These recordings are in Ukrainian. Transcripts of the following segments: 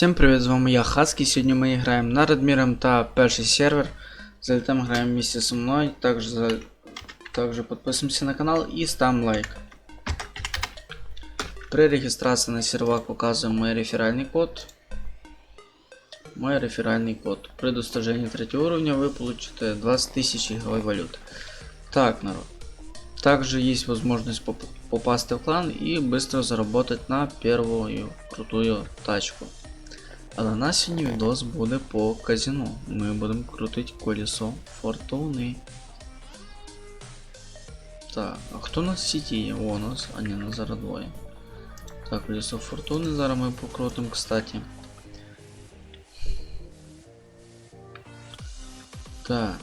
Всім привіт, з вами я Хаски. Сьогодні ми граємо на Радміром та перший сервер. Залетаем граємо вместе со мною. Также, за... Также подписываемся на канал и ставим лайк. При реєстрації на сервак указуємо мой реферальний код. Мой реферальний код. При достижении третьего уровня вы получите 20 тысяч игровой валюты. Так, народ. Также есть возможность поп- попасть в клан и быстро заработать на первую крутую тачку. Але на сьогодні відос буде по казино. Ми будемо крутити колесо фортуни. Так, а хто у нас в сіті є? О, у нас, а ні, нас зараз двоє. Так, колесо фортуни зараз ми покрутимо, кстати. Так.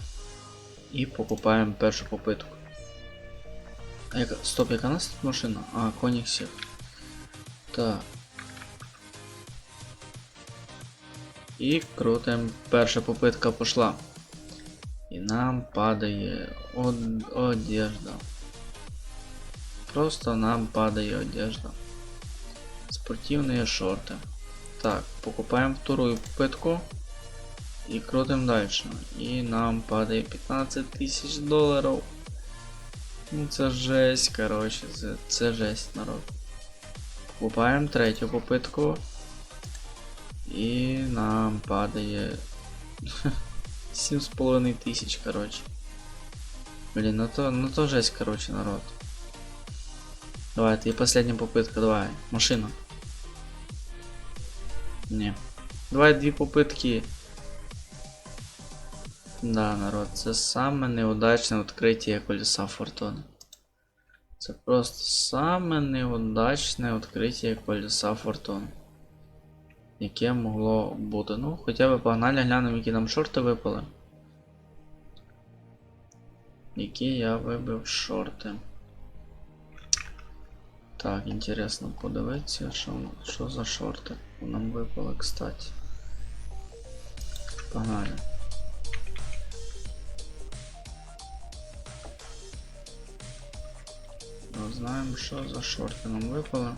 І покупаємо першу попитку. А яка... Стоп, яка у нас тут машина? А, Коніксів. Так. І крутим. Перша попитка пошла. І нам падає од... одежда. Просто нам падає одежда. Спортивные шорты. Так, покупаем вторую попытку. И крутим дальше. И нам падает 15 тысяч долларов. Ну це жесть, короче, це, це жесть, народ. Покупаем третю попытку. И нам падає 7,5 тысяч, короче. Блин, ну то, ну то жесть, короче, народ. Давай, ты последняя попытка, давай. Машина. Не. Давай дві попитки. Да, народ, це саме неудачне відкриття колеса фортуни. Це просто саме неудачне відкриття колеса фортуни. Яке могло бути. Ну, хоча б погнали, глянемо, які нам шорти випали. Які я вибив шорти. Так, інтересно подивитися, що, що за шорти нам випали, кстати. Погнали. Знаємо, що за шорти нам випали.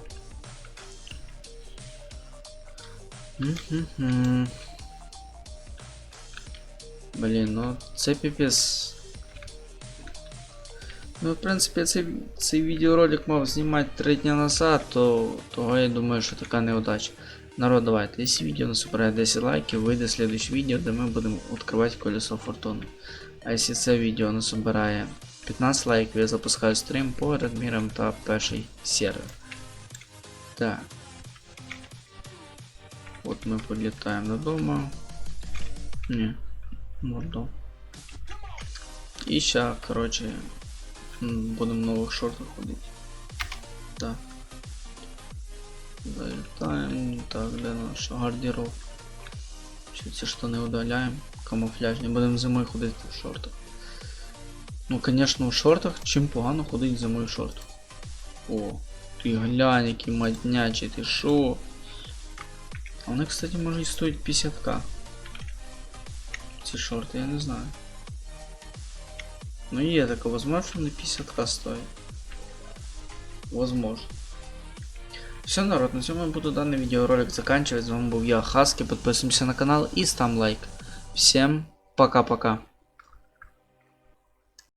Блін, ну це піпець. Ну, в принципі, цей, цей відеоролик мав знімати 3 дня назад, то того я думаю, що така неудача. Народ, давайте, якщо відео собирає 10 лайків, вийде следующее відео, де ми будемо відкривати колесо фортуни. А якщо це відео не собирає 15 лайків, я запускаю стрім по Радмірам та перший сервер. Так. От ми підлітаємо додому. Ні, мордо. І ще, коротше, м, будемо в нових шортах ходити. Так. Залітаємо. Так, де наш гардероб? Ще ці штани удаляємо. Камуфляжні. Будемо зимою ходити в шортах. Ну, звісно, в шортах чим погано ходить зимою в шортах. О, ти глянь, які моднячі, ти шо? А вони, кстати, може і стоять 50к. Ці шорти, я не знаю. Ну є така возможно, що вони 50к стоять. Возможно. Все, народ, на цьому я буду данный видеоролик заканчивать. С вами был я, Хаски. Подписываемся на канал и ставим лайк. Всем пока-пока.